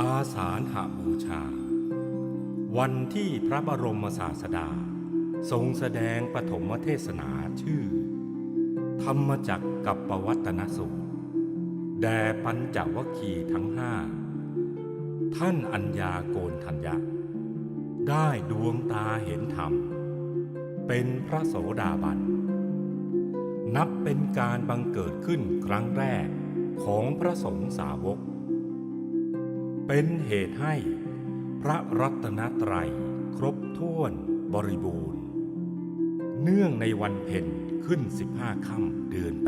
อาสาฬหบูชา วันที่พระบรมศาสดา ทรงแสดงปฐมเทศนาชื่อ ธรรมจักรกับปวัตนสูตรแด่ปัญจวคีทั้งห้า ท่านอัญญาโกนทัญญะ ได้ดวงตาเห็นธรรม เป็นพระโสดาบัน นับเป็นการบังเกิดขึ้นครั้งแรกของพระสงฆ์สาวก เป็นเหตุให้พระรัตนตรัยครบถ้วนบริบูรณ์ เนื่องในวันเพ็ญขึ้น 15 ค่ำเดือน8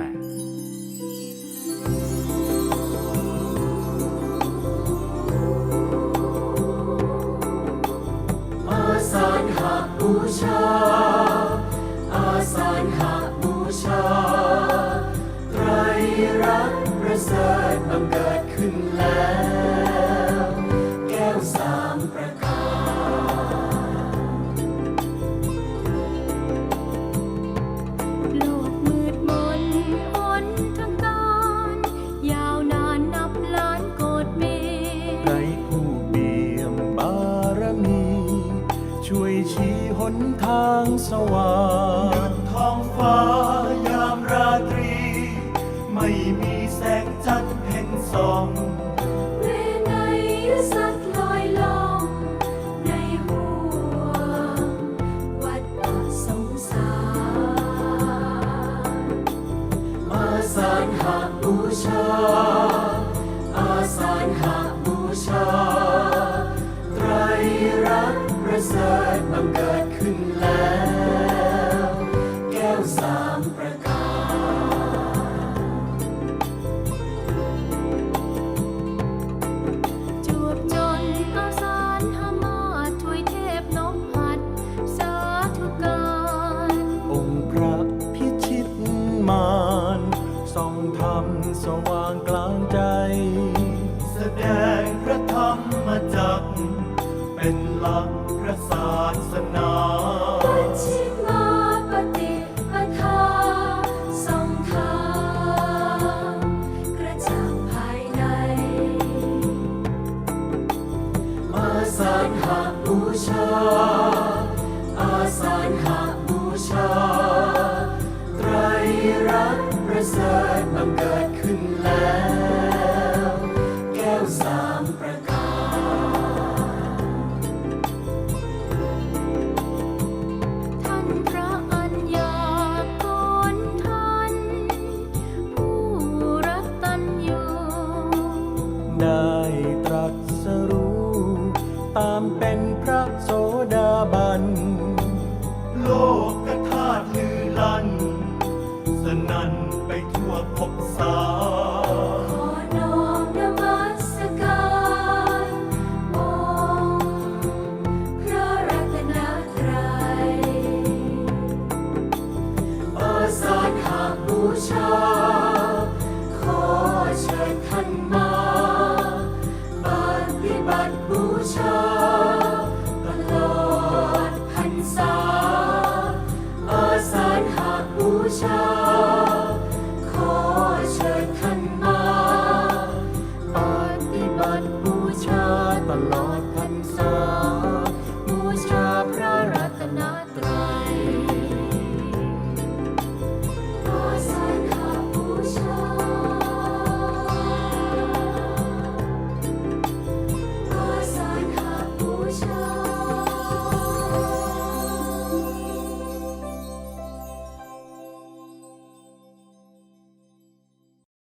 อาสานหบูชา อาสานหบูชา ไตรรัตน์ประเสริฐบังเกิดขึ้นแล้ว นทางสว่างท้องฟ้ายามราตรี ไม่มีแสงจันทร์เพ่งส่องเวไนยสัตว์ลอยลองในหัววัฏสงสารอาสานหบูชา อาสานหบูชา ไตรรัตน์ประเสริฐบังเกิด ว่างกลางใจ แสดงพระธรรมจักเป็นหลักพระศาสนา ประเสริฐบังเกิดขึ้นแล้ว แก้วสามประการท่านพระอัญญาโกนทันผู้รักตันอยู่ได้ตรัสรู้ตามเป็น shall